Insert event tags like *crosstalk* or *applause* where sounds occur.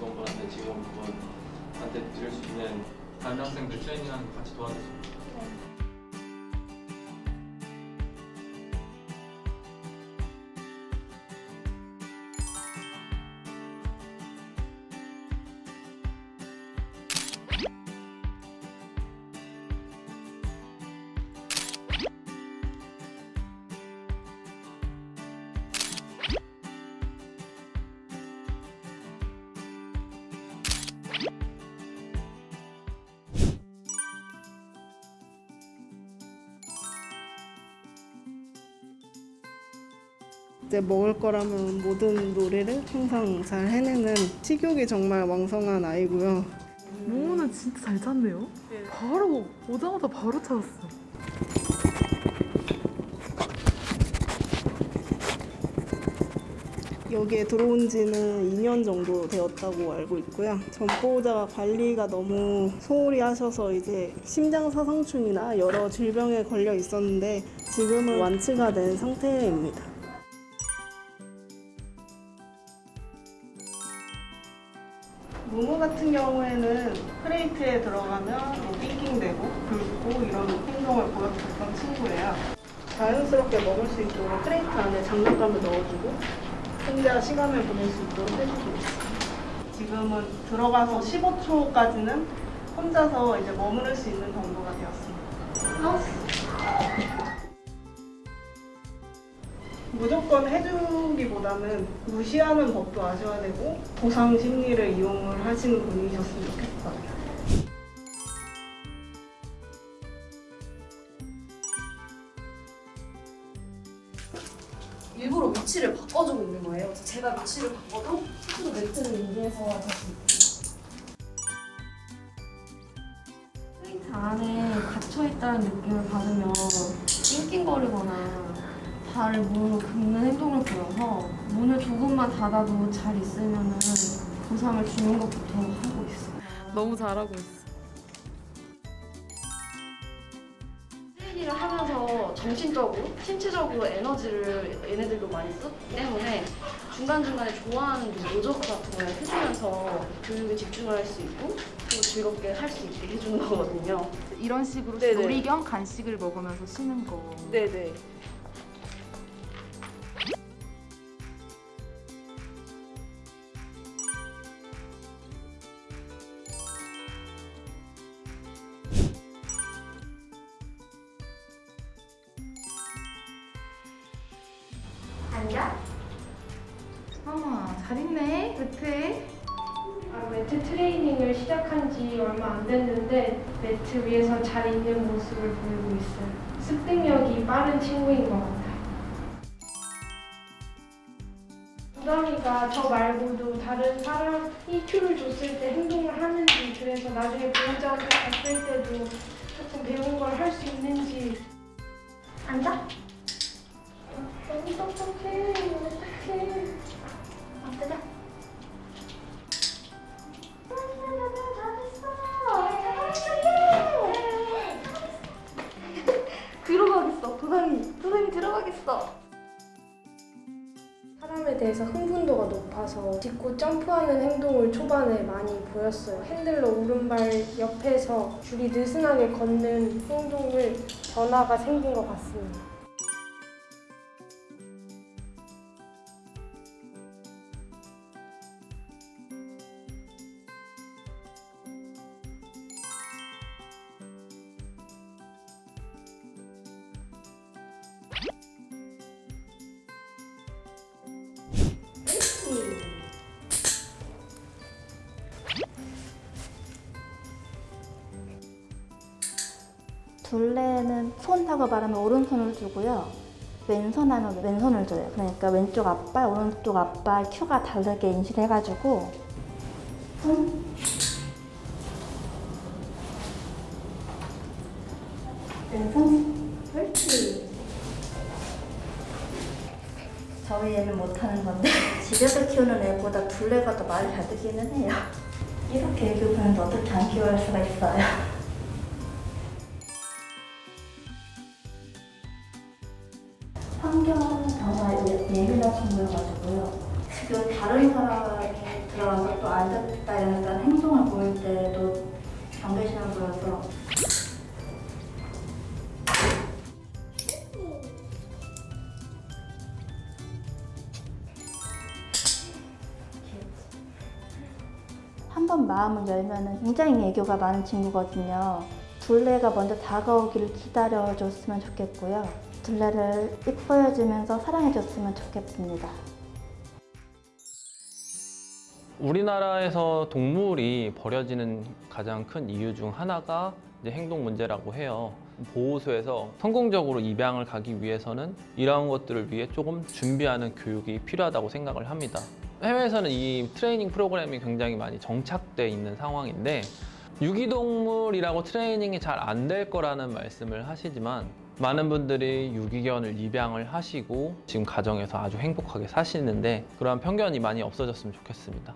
직원분한테 직원분한테 드릴 수 있는 다른 학생들 트레이닝하는 거 같이 도와주세요. 이제 먹을 거라면 모든 놀이를 항상 잘 해내는 식욕이 정말 왕성한 아이고요. 모모는 진짜 잘 찾네요. 바로 오자마자 바로 찾았어. 여기에 들어온 지는 2년 정도 되었다고 알고 있고요. 전보호자가 관리가 너무 소홀히 하셔서 이제 심장사상충이나 여러 질병에 걸려 있었는데 지금은 완치가 된 상태입니다. 무무 같은 경우에는 크레이트에 들어가면 뭐 낑낑대고 긁고 이런 행동을 보였던 친구예요. 자연스럽게 먹을 수 있도록 크레이트 안에 장난감을 넣어주고 혼자 시간을 보낼 수 있도록 해주고 있어요. 지금은 들어가서 15초까지는 혼자서 이제 머무를 수 있는 정도가 되었습니다. 무조건 해주기보다는 무시하는 법도 아셔야 되고 보상 심리를 이용을 하시는 분이셨으면 좋겠어요. 일부러 위치를 바꿔주고 있는 거예요. 그래서 제가 위치를 바꿔도 스스로 매트를 유지해서 할수 있고. 스위트 안에 갇혀있다는 느낌을 받으면 낑낑거리거나 발을 문으로 긁는 행동을 보여서 문을 조금만 닫아도 잘 있으면 보상을 주는 것부터 하고 있어요. 너무 잘하고 있어. 트레이닝을 하면서 정신적으로, 신체적으로 에너지를 얘네들도 많이 쓰기 때문에 중간중간에 좋아하는 그 노적 같은 걸 해주면서 교육에 집중을 할 수 있고 또 즐겁게 할 수 있게 해주는 거거든요. 이런 식으로 네네. 놀이 겸 간식을 먹으면서 쉬는 거. 네네. 잘 있네, 매트에. 아, 매트 트레이닝을 시작한 지 얼마 안 됐는데 매트 위에서 잘 있는 모습을 보이고 있어요. 습득력이 빠른 친구인 것 같아요. 두담이가 저 말고도 다른 사람이 큐를 줬을 때 행동을 하는지 그래서 나중에 보호자한테 갔을 때도 조금 배운 걸 할 수 있는지 앉아. 너무 똑똑해. 어떡해. 앉자. *laughs* 들어가겠어. 도담이. 도담이 들어가겠어. 사람에 대해서 흥분도가 높아서 딛고 점프하는 행동을 초반에 많이 보였어요. 핸들러 오른발 옆에서 줄이 느슨하게 걷는 행동을 변화가 생긴 것 같습니다. 둘레는 손하고 말하면 오른손을 주고요. 왼손 하면 왼손을 줘요. 그러니까 왼쪽 앞발, 오른쪽 앞발 큐가 다르게 인식해가지고 손 왼손 옳지. 저희 애는 못하는 건데 *laughs* 집에서 키우는 애보다 둘레가 더 말이 잘 듣기는 해요. 이렇게 애교 부는데 어떻게 안 키워할 수가 있어요. 일어났다는 행동을 보일 때도 경계심을 보여서 한번 마음을 열면은 굉장히 애교가 많은 친구거든요. 둘레가 먼저 다가오기를 기다려줬으면 좋겠고요. 둘레를 이뻐해주면서 사랑해줬으면 좋겠습니다. 우리나라에서 동물이 버려지는 가장 큰 이유 중 하나가 이제 행동 문제라고 해요. 보호소에서 성공적으로 입양을 가기 위해서는 이러한 것들을 위해 조금 준비하는 교육이 필요하다고 생각을 합니다. 해외에서는 이 트레이닝 프로그램이 굉장히 많이 정착돼 있는 상황인데 유기동물이라고 트레이닝이 잘 안 될 거라는 말씀을 하시지만 많은 분들이 유기견을 입양을 하시고 지금 가정에서 아주 행복하게 사시는데 그러한 편견이 많이 없어졌으면 좋겠습니다.